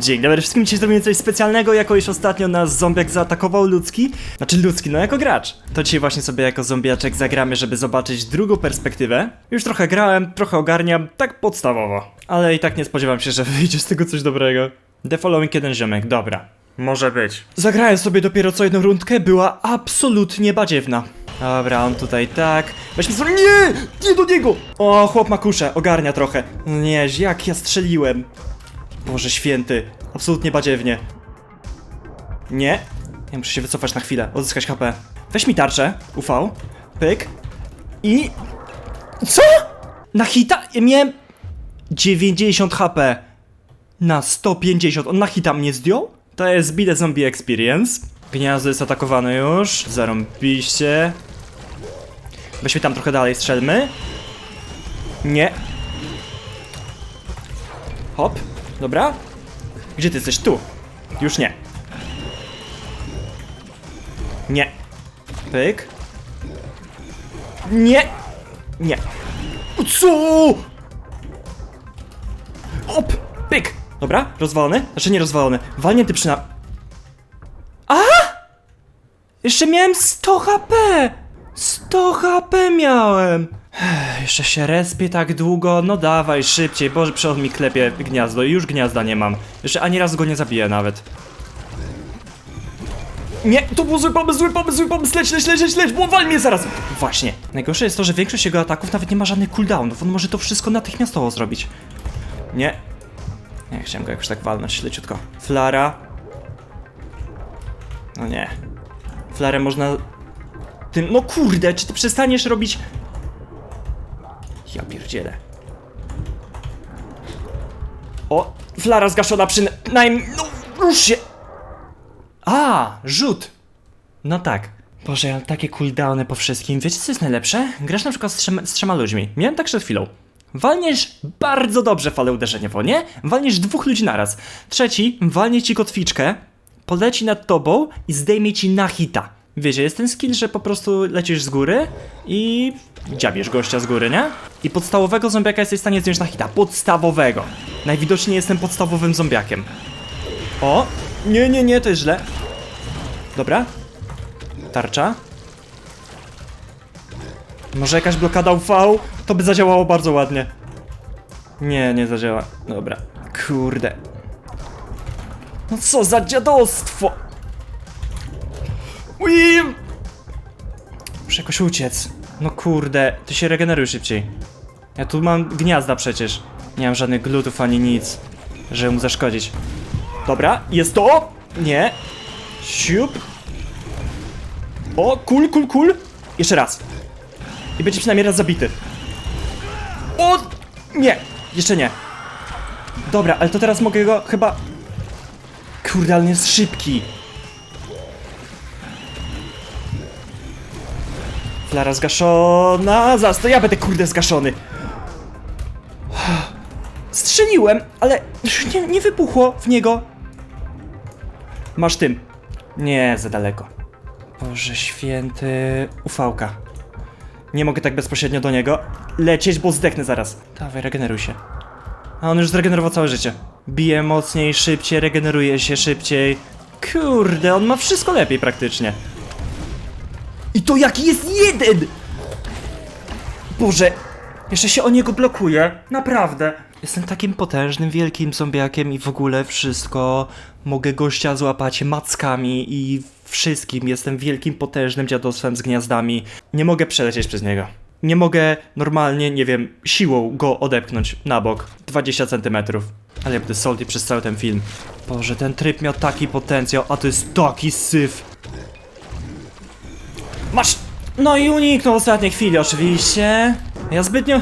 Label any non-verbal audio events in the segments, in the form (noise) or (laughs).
Dzień dobry wszystkim, dzisiaj zrobimy coś specjalnego, jako iż ostatnio nas zombiak zaatakował ludzki, znaczy ludzki, no jako gracz. To dzisiaj właśnie sobie jako zombiaczek zagramy, żeby zobaczyć drugą perspektywę. Już trochę grałem, trochę ogarniam, tak podstawowo. Ale i tak nie spodziewam się, że (laughs) wyjdzie z tego coś dobrego. The following jeden ziomek, dobra. Może być. Zagrałem sobie dopiero co jedną rundkę, była absolutnie badziewna. Dobra, on tutaj tak. Weźmy sobie. Nie! Nie do niego! O, chłop ma kuszę, ogarnia trochę. Nie, jak ja strzeliłem. Boże święty, absolutnie badziewnie. Nie. Ja muszę się wycofać na chwilę, odzyskać HP. Weź mi tarczę, UV. Pyk. I... Co? Na hita? Ja miałem... 90 HP. Na 150. On na hita mnie zdjął? To jest Bide Zombie Experience. Gniazdo jest atakowane już. Zarąbiście. Weźmy tam trochę dalej, strzelmy. Nie. Hop. Dobra. Gdzie ty jesteś? Tu. Już nie. Nie. Pyk. Nie. Nie. Co? Op! Pyk! Dobra, rozwalony? Znaczy nie rozwalony. Walnięty przyna... A! Jeszcze miałem 100 HP! 100 HP miałem! Jeszcze się respię tak długo, no dawaj, szybciej, boże, przed mi klepie gniazdo i już gniazda nie mam. Jeszcze ani razu go nie zabiję nawet. Nie, to był zły pomysł, zły pomysł, zły pomysł, leć, leć, leć, leć, leć, bo wal mnie zaraz! Właśnie. Najgorsze jest to, że większość jego ataków nawet nie ma żadnych cooldownów, on może to wszystko natychmiastowo zrobić. Nie. Nie, chciałem go jakoś tak walnąć leciutko. Flara. No nie. Flarę można... Tym... No kurde, czy ty przestaniesz robić... Ja pierdzielę. O, flara zgaszona przy... Najm... No, rusz się! A, rzut! No tak. Boże, ja mam takie cooldowny po wszystkim. Wiecie co jest najlepsze? Grasz na przykład z trzema, z trzema ludźmi. Miałem tak przed chwilą. Walniesz bardzo dobrze falę uderzeniowo, nie? Walniesz dwóch ludzi naraz. Trzeci walnie ci kotwiczkę, poleci nad tobą i zdejmie ci na hita. Wiecie, jest ten skill, że po prostu lecisz z góry i dziabiesz gościa z góry, nie? I podstawowego zombiaka jesteś w stanie zdjąć na hita. Podstawowego. Najwidoczniej jestem podstawowym zombiakiem. O! Nie, nie, nie, to jest źle. Dobra. Tarcza. Może jakaś blokada UV? To by zadziałało bardzo ładnie. Nie, nie zadziała. Dobra. Kurde. No co za dziadostwo! Muszę jakoś uciec. No kurde, ty się regeneruj szybciej. Ja tu mam gniazda przecież. Nie mam żadnych glutów ani nic, żeby mu zaszkodzić. Dobra, jest to! Nie. Siup. O, kul, kul, kul. Jeszcze raz. I będzie przynajmniej raz zabity. O! Nie! Jeszcze nie. Dobra, ale to teraz mogę go chyba... Kurde, ale jest szybki. Flara zgaszona. Zaraz, to ja będę kurde zgaszony. Strzeliłem, ale nie, nie wybuchło w niego. Masz tym. Nie, za daleko. Boże święty... Ufałka. Nie mogę tak bezpośrednio do niego lecieć, bo zdechnę zaraz. Dawaj, regeneruj się. A on już zregenerował całe życie. Bije mocniej, szybciej, regeneruje się szybciej. Kurde, on ma wszystko lepiej praktycznie. I to jaki jest jeden! Boże, jeszcze się o niego blokuje. Naprawdę. Jestem takim potężnym, wielkim zombiakiem i w ogóle wszystko. Mogę gościa złapać mackami i wszystkim. Jestem wielkim, potężnym dziadostwem z gniazdami. Nie mogę przelecieć przez niego. Nie mogę normalnie, nie wiem, siłą go odepchnąć na bok. 20 centymetrów. Ale ja będę przez cały ten film. Boże, ten tryb miał taki potencjał, a to jest taki syf. Masz! No i uniknął ostatniej chwili, oczywiście. Ja zbytnio...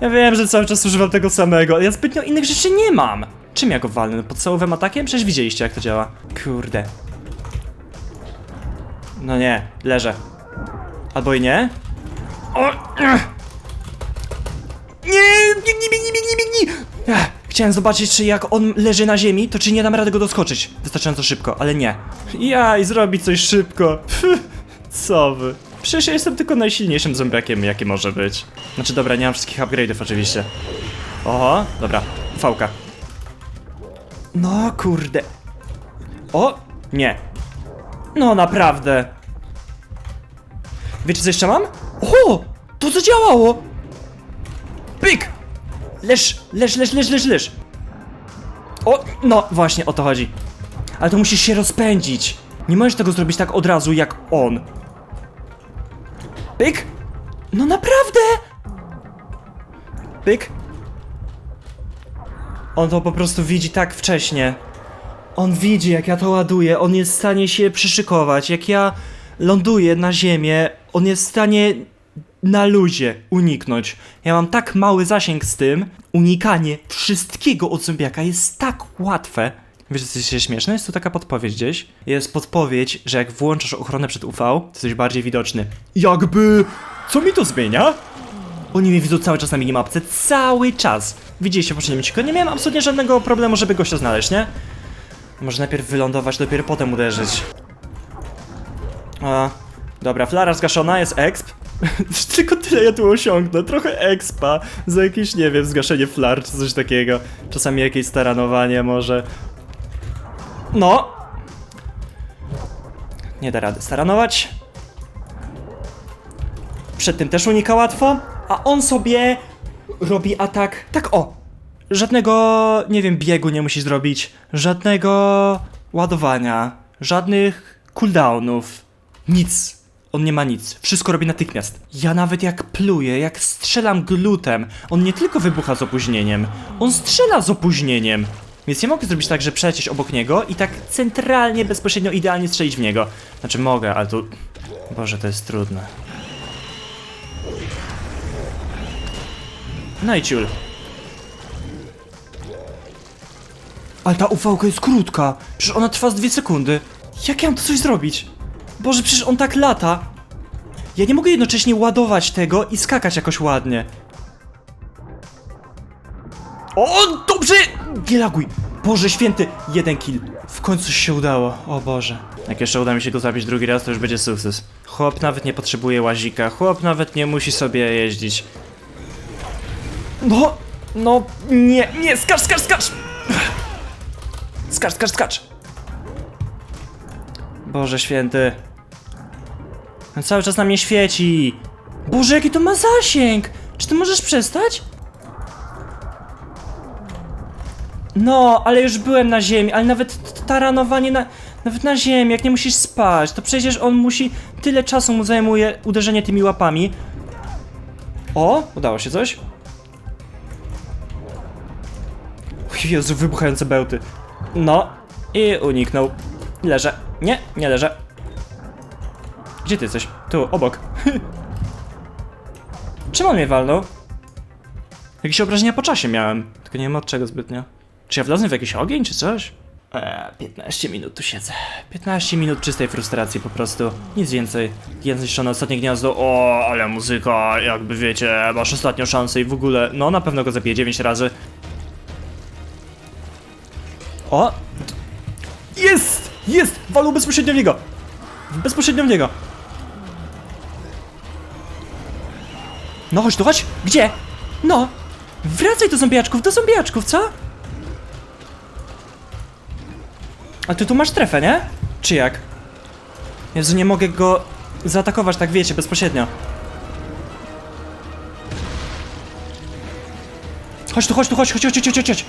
Ja wiem, że cały czas używam tego samego, ja zbytnio innych rzeczy nie mam. Czym ja go walnę? Podstawowym atakiem? Przecież widzieliście, jak to działa. Kurde. No nie, leżę. Albo i nie. O! Nie! Biegnij, biegnij, biegnij, biegnij! Ech, Chciałem zobaczyć, czy jak on leży na ziemi, to czy nie dam rady go doskoczyć. Wystarczająco szybko, ale nie. Ja i zrobić coś szybko. Pff, Co wy? Przecież ja jestem tylko najsilniejszym zombiakiem, jaki może być. Znaczy dobra, nie mam wszystkich upgrade'ów oczywiście. Oho, dobra, fałka. No kurde. O! Nie. No naprawdę. Wiecie co jeszcze mam? O! To zadziałało! Pyk! Leż, leż, leż, leż, leż, leż. O, no właśnie o to chodzi. Ale to musisz się rozpędzić. Nie możesz tego zrobić tak od razu jak on. Pyk! No naprawdę! Pyk! On to po prostu widzi tak wcześnie. On widzi, jak ja to ładuję, on jest w stanie się przyszykować. Jak ja ląduję na ziemię, on jest w stanie na luzie uniknąć. Ja mam tak mały zasięg z tym, unikanie wszystkiego od zombiaka jest tak łatwe. Wiesz, co jest śmieszne? Jest tu taka podpowiedź gdzieś. Jest podpowiedź, że jak włączasz ochronę przed UV, to jesteś bardziej widoczny. Jakby... Co mi to zmienia? Oni mnie widzą cały czas na minimapce, cały czas. Widzieliście w poprzednim odcinku, nie miałem absolutnie żadnego problemu, żeby gościa znaleźć, nie? Może najpierw wylądować, dopiero potem uderzyć. A, dobra, flara zgaszona, jest exp. (laughs) Tylko tyle ja tu osiągnę, trochę expa za jakieś, nie wiem, zgaszenie flar czy coś takiego. Czasami jakieś staranowanie może. No! Nie da rady staranować. Przed tym też unika łatwo, a on sobie robi atak tak o. Żadnego, nie wiem, biegu nie musi zrobić, żadnego ładowania, żadnych cooldownów, nic. On nie ma nic, wszystko robi natychmiast. Ja nawet jak pluję, jak strzelam glutem, on nie tylko wybucha z opóźnieniem, on strzela z opóźnieniem. Więc nie mogę zrobić tak, że przelecieć obok niego i tak centralnie, bezpośrednio, idealnie strzelić w niego. Znaczy mogę, ale tu... Boże, to jest trudne. No i ciul. Ale ta ufałka jest krótka. Przecież ona trwa z dwie sekundy. Jak ja mam to coś zrobić? Boże, przecież on tak lata. Ja nie mogę jednocześnie ładować tego i skakać jakoś ładnie. O, dobrze! Nie laguj. Boże święty, jeden kill. W końcu się udało, o Boże. Jak jeszcze uda mi się go zabić drugi raz, to już będzie sukces. Chłop nawet nie potrzebuje łazika, chłop nawet nie musi sobie jeździć. No, no, nie, nie, skacz, skacz, skacz! Skacz, skacz, skacz! Boże święty. On cały czas na mnie świeci. Boże, jaki to ma zasięg! Czy ty możesz przestać? No, ale już byłem na ziemi, ale nawet taranowanie na... Nawet na ziemi, jak nie musisz spać, to przecież on musi... Tyle czasu mu zajmuje uderzenie tymi łapami. O, udało się coś? Jezu, wybuchające bełty. No, i uniknął. Leżę. Nie, nie leżę. Gdzie ty jesteś? Tu, obok. (laughs) Czym on mnie walnął? Jakieś obrażenia po czasie miałem, tylko nie wiem od czego zbytnio. Czy ja wlazłem w jakiś ogień, czy coś? Eee, 15 minut tu siedzę. 15 minut czystej frustracji po prostu. Nic więcej. Jeden zniszczone ostatnie gniazdo. O, ale muzyka, jakby wiecie, masz ostatnią szansę i w ogóle. No, na pewno go zabiję 9 razy. O! Jest! Jest! Walą bezpośrednio w niego! Bezpośrednio w niego! No chodź tu, chodź! Gdzie? No! Wracaj do zombiaczków, do zombiaczków, co? A ty tu masz trefę, nie? Czy jak? Jezu, nie mogę go zaatakować, tak wiecie, bezpośrednio. Chodź tu, chodź tu, chodź, chodź, chodź, chodź, chodź, chodź.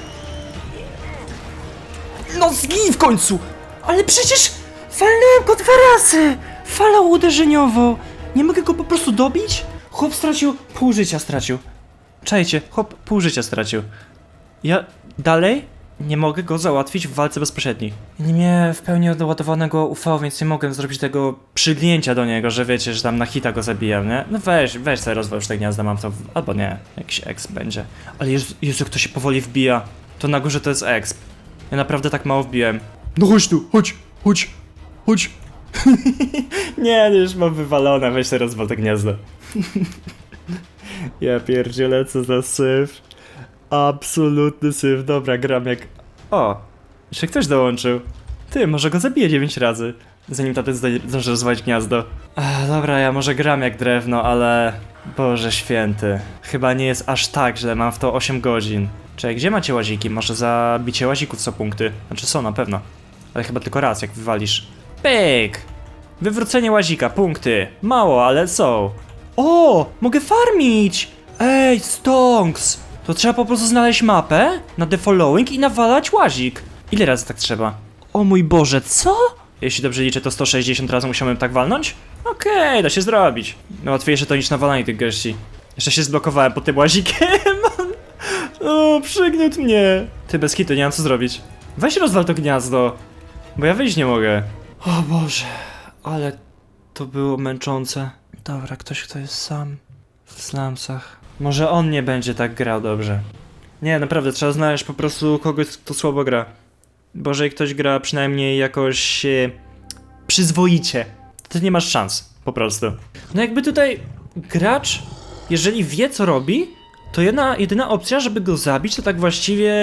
No zgij w końcu! Ale przecież walnąłem go dwa razy! Falą uderzeniową! Nie mogę go po prostu dobić? Chłop stracił, pół życia stracił. Czajcie, chłop pół życia stracił. Ja dalej nie mogę go załatwić w walce bezpośredniej. Nie miałem w pełni doładowanego UV, więc nie mogłem zrobić tego przyglięcia do niego, że wiecie, że tam na hita go zabijam, nie? No weź, weź sobie rozwal już te gniazda, mam to, w... albo nie, jakiś exp będzie. Ale Jezu, Jezu, jak to się powoli wbija. To na górze to jest exp. Ja naprawdę tak mało wbiłem. No chodź tu, chodź, chodź, chodź. (laughs) nie, no już mam wywalone, weź sobie rozwal te gniazdo. (laughs) ja pierdzielę, co za syf. Absolutny syf, dobra, gram jak... O, jeszcze ktoś dołączył. Ty, może go zabiję 9 razy, zanim taty zdąży rozwalić gniazdo. Ach, dobra, ja może gram jak drewno, ale... Boże święty. Chyba nie jest aż tak źle, mam w to 8 godzin. Czekaj, gdzie macie łaziki? Może za bicie łazików są punkty? Znaczy są na pewno. Ale chyba tylko raz, jak wywalisz. Pyk! Wywrócenie łazika, punkty. Mało, ale są. O, mogę farmić! Ej, stonks! To trzeba po prostu znaleźć mapę na the following i nawalać łazik. Ile razy tak trzeba? O mój Boże, co? Jeśli dobrze liczę, to 160 razy musiałem tak walnąć? Okej, da się zrobić. No łatwiejsze to niż nawalanie tych gości. Jeszcze się zblokowałem pod tym łazikiem. (laughs) o, przygniótł mnie. Ty bez kitu, nie mam co zrobić. Weź rozwal to gniazdo, bo ja wyjść nie mogę. O Boże, ale to było męczące. Dobra, ktoś kto jest sam w slumsach. Może on nie będzie tak grał dobrze. Nie, naprawdę, trzeba znaleźć po prostu kogoś, kto słabo gra. Bo jeżeli ktoś gra przynajmniej jakoś e, przyzwoicie, to nie masz szans, po prostu. No jakby tutaj gracz, jeżeli wie co robi, to jedna, jedyna opcja, żeby go zabić, to tak właściwie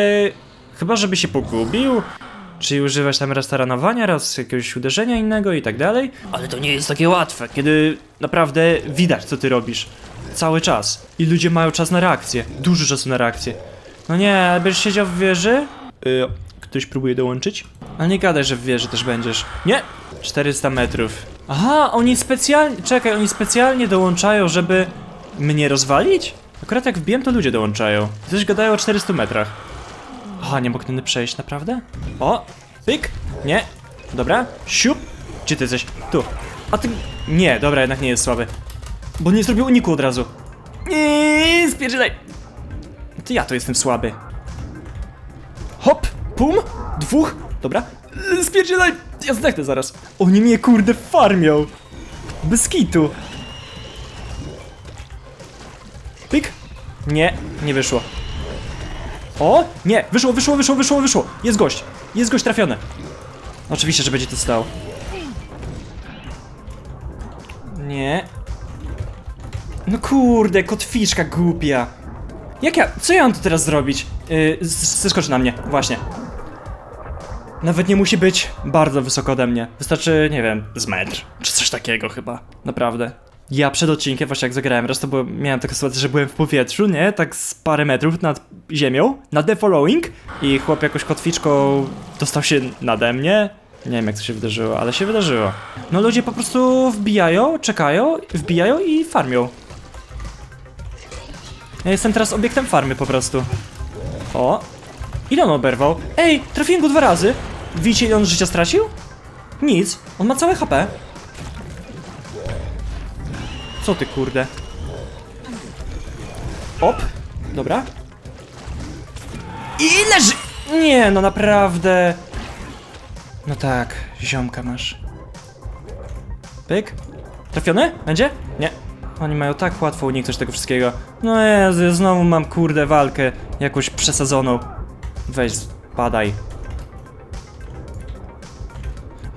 chyba żeby się pogubił, czyli używać tam raz taranowania, raz jakiegoś uderzenia innego i tak dalej. Ale to nie jest takie łatwe, kiedy naprawdę widać co ty robisz. Cały czas. I ludzie mają czas na reakcję. Dużo czasu na reakcję. No nie, będziesz siedział w wieży? Y, ktoś próbuje dołączyć? Ale nie gadaj, że w wieży też będziesz. Nie! 400 metrów. Aha, oni specjalnie. Czekaj, oni specjalnie dołączają, żeby mnie rozwalić? Akurat jak wbiłem, to ludzie dołączają. Coś gadają o 400 metrach. Aha, nie mogę tędy przejść, naprawdę? O! Pyk! Nie! Dobra, siup! Gdzie ty jesteś? Tu. A ty... Nie, dobra, jednak nie jest słaby. Bo nie zrobił uniku od razu. Nie, spierdzielaj! Ty ja to jestem słaby. Hop! Pum! Dwóch! Dobra. Yy, Spierdzielaj! Ja zdechnę zaraz. Oni mnie kurde farmią. Bez kitu. Pyk! Nie, nie wyszło. O! Nie! Wyszło, wyszło, wyszło, wyszło, wyszło! Jest gość! Jest gość trafiony! Oczywiście, że będzie to stał. Nie. No kurde, kotwiczka głupia. Jak ja, co ja mam tu teraz zrobić? Yy, zeskoczy na mnie, właśnie. Nawet nie musi być bardzo wysoko ode mnie. Wystarczy, nie wiem, z metr. Czy coś takiego chyba. Naprawdę. Ja przed odcinkiem, właśnie jak zagrałem raz, to było, miałem taką sytuację, że byłem w powietrzu, nie? Tak z parę metrów nad ziemią, na the following i chłop jakoś kotwiczką dostał się nade mnie. Nie wiem jak to się wydarzyło, ale się wydarzyło. No ludzie po prostu wbijają, czekają, wbijają i farmią. Ja jestem teraz obiektem farmy po prostu. O! Ile on oberwał? Ej, trafiłem go dwa razy! Widzicie ile on życia stracił? Nic, on ma całe HP. Co ty kurde? Op, dobra. I leży! Nie, no naprawdę. No tak, ziomka masz. Pyk. Trafiony? Będzie? Nie. Oni mają tak łatwo uniknąć tego wszystkiego. No Jezu, znowu mam kurde walkę jakąś przesadzoną. Weź, padaj.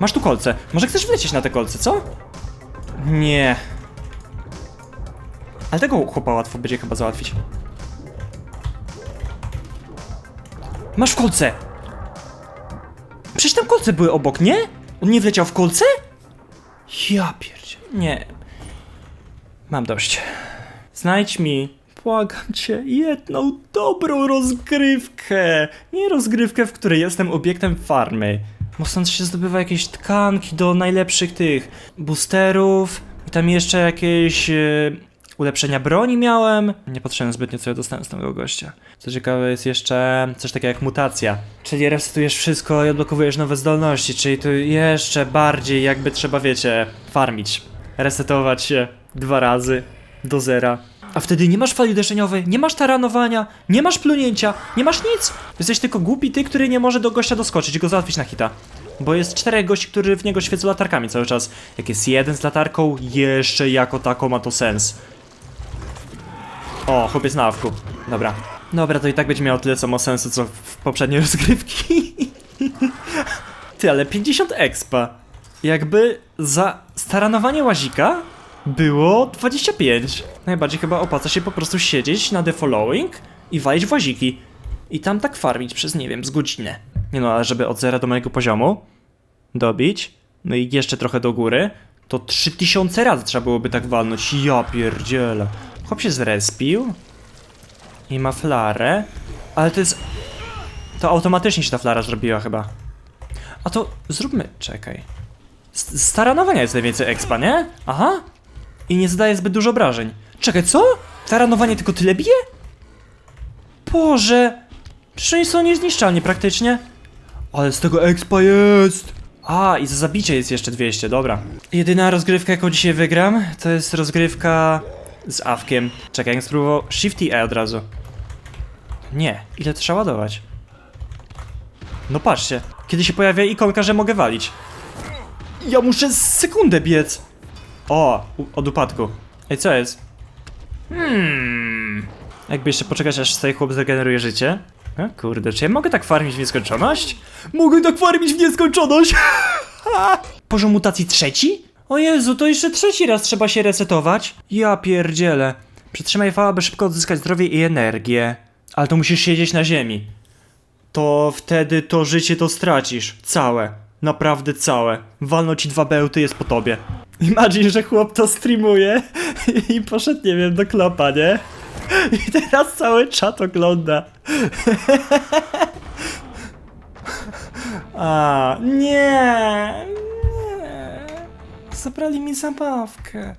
Masz tu kolce. Może chcesz wlecieć na te kolce, co? Nie. Ale tego chłopa łatwo będzie chyba załatwić. Masz w kolce! Przecież tam kolce były obok, nie? On nie wleciał w kolce? Ja pierdzie. Nie. Mam dość. Znajdź mi, błagam cię, jedną dobrą rozgrywkę. Nie rozgrywkę, w której jestem obiektem farmy. Bo stąd się zdobywa jakieś tkanki do najlepszych tych boosterów. I tam jeszcze jakieś e, ulepszenia broni miałem. Nie patrzyłem zbytnio, co ja dostałem z tego gościa. Co ciekawe, jest jeszcze coś takiego jak mutacja. Czyli resetujesz wszystko i odblokowujesz nowe zdolności, czyli tu jeszcze bardziej jakby trzeba, wiecie, farmić. Resetować się dwa razy do zera. A wtedy nie masz fali uderzeniowej, nie masz taranowania, nie masz plunięcia, nie masz nic. Jesteś tylko głupi ty, który nie może do gościa doskoczyć i go załatwić na hita. Bo jest czterech gości, którzy w niego świecą latarkami cały czas. Jak jest jeden z latarką, jeszcze jako tako ma to sens. O, chłopiec na awku. Dobra. Dobra, to i tak będzie miało tyle samo sensu, co w poprzedniej (laughs) rozgrywki. Ty, ale 50 expa. Jakby za staranowanie łazika było 25. Najbardziej chyba opłaca się po prostu siedzieć na the following i walić w łaziki. I tam tak farmić przez, nie wiem, z godzinę. Nie no, ale żeby od zera do mojego poziomu dobić, no i jeszcze trochę do góry, to 3000 razy trzeba byłoby tak walnąć. Ja pierdzielę. Chłop się zrespił i ma flarę. Ale to jest... To automatycznie się ta flara zrobiła chyba. A to zróbmy... Czekaj. S- Z taranowania jest najwięcej expa, nie? Aha. I nie zadaje zbyt dużo obrażeń. Czekaj, co? Taranowanie tylko tyle bije? Boże! Przecież oni są niezniszczalni praktycznie. Ale z tego expa jest! A, i za zabicie jest jeszcze 200, dobra. Jedyna rozgrywka, jaką dzisiaj wygram, to jest rozgrywka z Awkiem. Czekaj, jak spróbował Shift i E od razu. Nie, ile trzeba ładować? No patrzcie, kiedy się pojawia ikonka, że mogę walić. Ja muszę sekundę biec. O, u- od upadku. Ej, co jest? Hmm. Jakby jeszcze poczekać, aż tutaj chłop zregeneruje życie. A, kurde, czy ja mogę tak farmić w nieskończoność? Mogę tak farmić w nieskończoność! (laughs) Poziom mutacji trzeci? O Jezu, to jeszcze trzeci raz trzeba się resetować? Ja pierdzielę. Przytrzymaj V, aby szybko odzyskać zdrowie i energię. Ale to musisz siedzieć na ziemi. To wtedy to życie to stracisz. Całe. Naprawdę całe. Walno ci dwa bełty jest po tobie. Imagine, że chłop to streamuje i poszedł, nie wiem, do klopa, nie? I teraz cały czat ogląda. A, nie, nie. Zabrali mi zabawkę.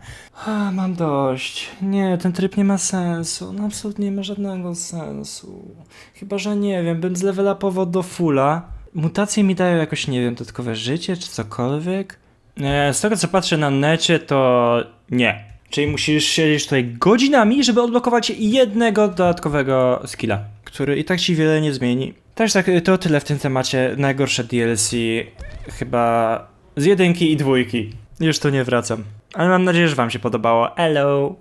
A, mam dość. Nie, ten tryb nie ma sensu. No, absolutnie nie ma żadnego sensu. Chyba, że nie wiem, bym zlevelapował do fulla. Mutacje mi dają jakoś, nie wiem, dodatkowe życie czy cokolwiek. E, z tego co patrzę na necie, to nie. Czyli musisz siedzieć tutaj godzinami, żeby odblokować jednego dodatkowego skilla, który i tak ci wiele nie zmieni. Też tak, to tyle w tym temacie. Najgorsze DLC chyba z jedynki i dwójki. Już tu nie wracam. Ale mam nadzieję, że wam się podobało. Hello!